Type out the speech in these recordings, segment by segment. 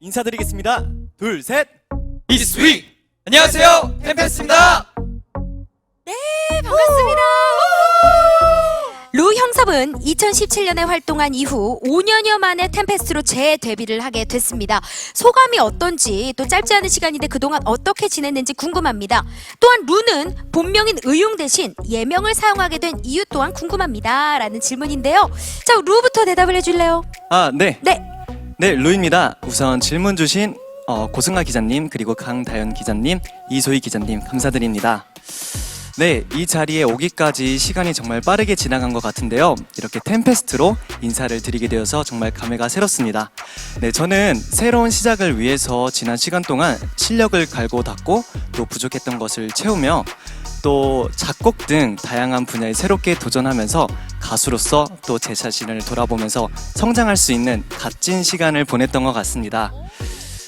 인사드리겠습니다. 둘, 셋. Week 안녕하세요 템페스입니다. 반갑습니다. 루 형섭은 2017년에 활동한 이후 5년여 만에 템페스트로 재데뷔를 하게 됐습니다. 소감이 어떤지 또 짧지 않은 시간인데 그동안 어떻게 지냈는지 궁금합니다. 또한 루는 본명인 의용 대신 예명을 사용하게 된 이유 또한 궁금합니다. 라는 질문인데요. 자, 루부터 대답을 해줄래요? 아, 네. 네. 네, 루입니다. 우선 질문 주신 어, 고승아 기자님, 그리고 강다현 기자님, 이소희 기자님, 감사드립니다. 네, 이 자리에 오기까지 시간이 정말 빠르게 지나간 것 같은데요. 이렇게 템페스트로 인사를 드리게 되어서 정말 감회가 새롭습니다. 네, 저는 새로운 시작을 위해서 지난 시간 동안 실력을 갈고 닦고 또 부족했던 것을 채우며 또 작곡 등 다양한 분야에 새롭게 도전하면서 가수로서 또 제 자신을 돌아보면서 성장할 수 있는 값진 시간을 보냈던 것 같습니다.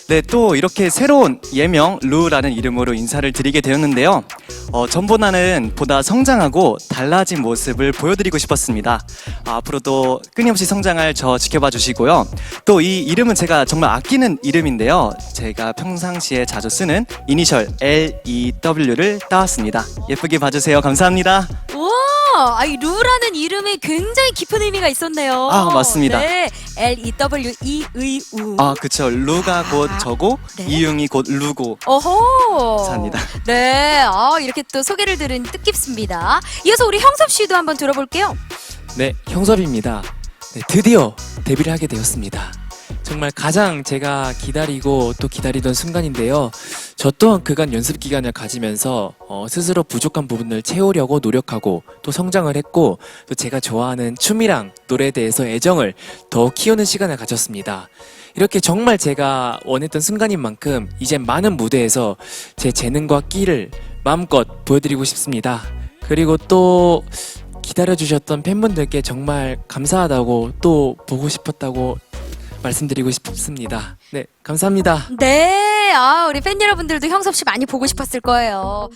네, 또 이렇게 새로운 예명 루라는 이름으로 인사를 드리게 되었는데요. 어, 전보다는 보다 성장하고 달라진 모습을 보여드리고 싶었습니다. 아, 앞으로도 끊임없이 성장할 저 지켜봐 주시고요. 또 이 이름은 제가 정말 아끼는 이름인데요. 제가 평상시에 자주 쓰는 이니셜 L, E, W를 따왔습니다. 예쁘게 봐주세요. 감사합니다. 우와, 아이 루라는 이름이 굉장히 깊은 의미가 있었네요. 아, 맞습니다. 네, L E W E 의 우. 아, 그쵸. 루가 곧 저고, 네. 이응이 곧 루고. 어허. 감사합니다. 네, 아, 이렇게 또 소개를 들은 뜻깊습니다. 이어서 우리 형섭 씨도 한번 들어볼게요. 네 형섭입니다. 네, 드디어 데뷔를 하게 되었습니다. 정말 가장 제가 기다리고 또 기다리던 순간인데요. 저 또한 그간 연습 기간을 가지면서 어, 스스로 부족한 부분을 채우려고 노력하고 또 성장을 했고 또 제가 좋아하는 춤이랑 노래에 대해서 애정을 더 키우는 시간을 가졌습니다. 이렇게 정말 제가 원했던 순간인 만큼 이제 많은 무대에서 제 재능과 끼를 마음껏 보여드리고 싶습니다. 그리고 또 기다려주셨던 팬분들께 정말 감사하다고 또 보고 싶었다고 말씀드리고 싶습니다. 네, 감사합니다. 네, 아, 우리 팬 여러분들도 형섭 씨 많이 보고 싶었을 거예요.